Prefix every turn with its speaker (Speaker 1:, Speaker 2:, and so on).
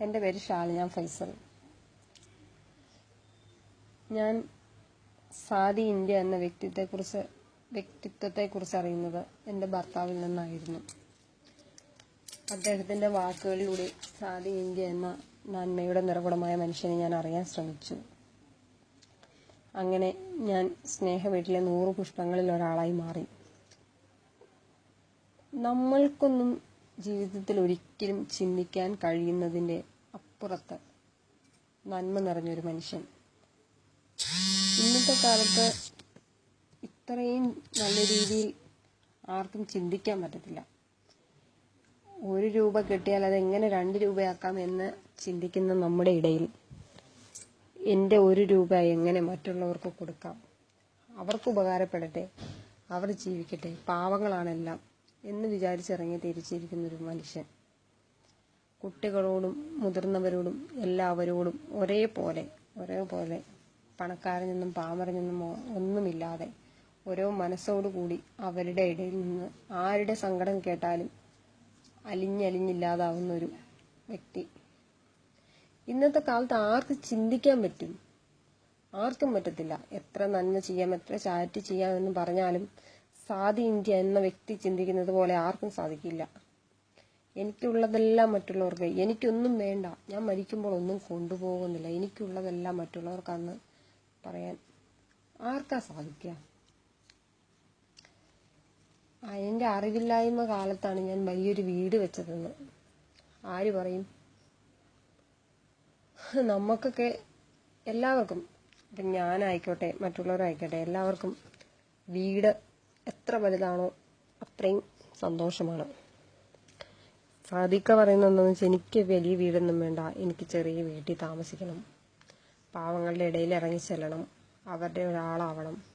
Speaker 1: എന്റെ പേര് ഷാലിയ ഫൈസൽ. ഞാൻ സാദി ഇന്ത്യ എന്ന വ്യക്തിത്വത്തെക്കുറിച്ച് വ്യക്തിത്വത്തെക്കുറിച്ച് അറിയുന്നത് എന്റെ ഭർത്താവിൽ നിന്നായിരുന്നു. അദ്ദേഹത്തിന്റെ വാക്കുകളിലൂടെ സാദി ഇന്ത്യ എന്ന നന്മയുടെ നിറകുടമായ മനുഷ്യനെ ഞാൻ അറിയാൻ ശ്രമിച്ചു. അങ്ങനെ ഞാൻ സ്നേഹ വീട്ടിലെ നൂറ് പുഷ്പങ്ങളിൽ ഒരാളായി മാറി. നമ്മൾക്കൊന്നും ജീവിതത്തിൽ ഒരിക്കലും ചിന്തിക്കാൻ കഴിയുന്നതിന്റെ അപ്പുറത്ത് നന്മ നിറഞ്ഞൊരു മനുഷ്യൻ. ഇന്നത്തെ കാലത്ത് ഇത്രയും നല്ല രീതിയിൽ ആർക്കും ചിന്തിക്കാൻ പറ്റത്തില്ല. ഒരു രൂപ കിട്ടിയാൽ അത് എങ്ങനെ രണ്ട് രൂപയാക്കാം എന്ന് ചിന്തിക്കുന്ന നമ്മുടെ ഇടയിൽ എന്റെ ഒരു രൂപ എങ്ങനെ മറ്റുള്ളവർക്ക് കൊടുക്കാം? അവർക്ക് ഉപകാരപ്പെടട്ടെ അവർ ജീവിക്കട്ടെ പാവങ്ങളാണെല്ലാം. എന്ന് വിചാരിച്ചിറങ്ങി തിരിച്ചിരിക്കുന്ന ഒരു മനുഷ്യൻ. കുട്ടികളോടും മുതിർന്നവരോടും എല്ലാവരോടും ഒരേപോലെ ഒരേപോലെ പണക്കാരിൽ നിന്നും പാമറിൽ നിന്നും ഒന്നുമില്ലാതെ ഓരോ മനസ്സോടുകൂടി അവരുടെ ഇടയിൽ നിന്ന് ആരുടെ സങ്കടം കേട്ടാലും അലിഞ്ഞലിഞ്ഞില്ലാതാവുന്ന ഒരു വ്യക്തി. ഇന്നത്തെ കാലത്ത് ആർക്ക് ചിന്തിക്കാൻ പറ്റും? ആർക്കും പറ്റത്തില്ല. എത്ര നന്മ ചെയ്യാം എത്ര ചാറ്റ് ചെയ്യാം എന്ന് പറഞ്ഞാലും സാദി ഇന്ത്യ എന്ന വ്യക്തി ചിന്തിക്കുന്നത് പോലെ ആർക്കും സാധിക്കില്ല. എനിക്കുള്ളതെല്ലാം മറ്റുള്ളവർക്ക് എനിക്കൊന്നും വേണ്ട. ഞാൻ മരിക്കുമ്പോൾ ഒന്നും കൊണ്ടുപോകുന്നില്ല. എനിക്കുള്ളതെല്ലാം മറ്റുള്ളവർക്കാന്ന് പറയാൻ ആർക്കാ സാധിക്കുക? എന്റെ അറിവില്ലായ്മ കാലത്താണ് ഞാൻ വലിയൊരു വീട് വെച്ചതെന്ന് ആര് പറയും? നമുക്കൊക്കെ എല്ലാവർക്കും ഇപ്പം ഞാനായിക്കോട്ടെ മറ്റുള്ളവരായിക്കോട്ടെ എല്ലാവർക്കും വീട് എത്ര വലുതാണോ അത്രയും സന്തോഷമാണ്. സാദിക്ക പറയുന്ന എന്താണെന്ന് വെച്ചാൽ എനിക്ക് വലിയ വീടൊന്നും വേണ്ട. എനിക്ക് ചെറിയ വീട്ടിൽ താമസിക്കണം. പാവങ്ങളുടെ ഇടയിൽ ഇറങ്ങി ചെല്ലണം. അവരുടെ ഒരാളാവണം.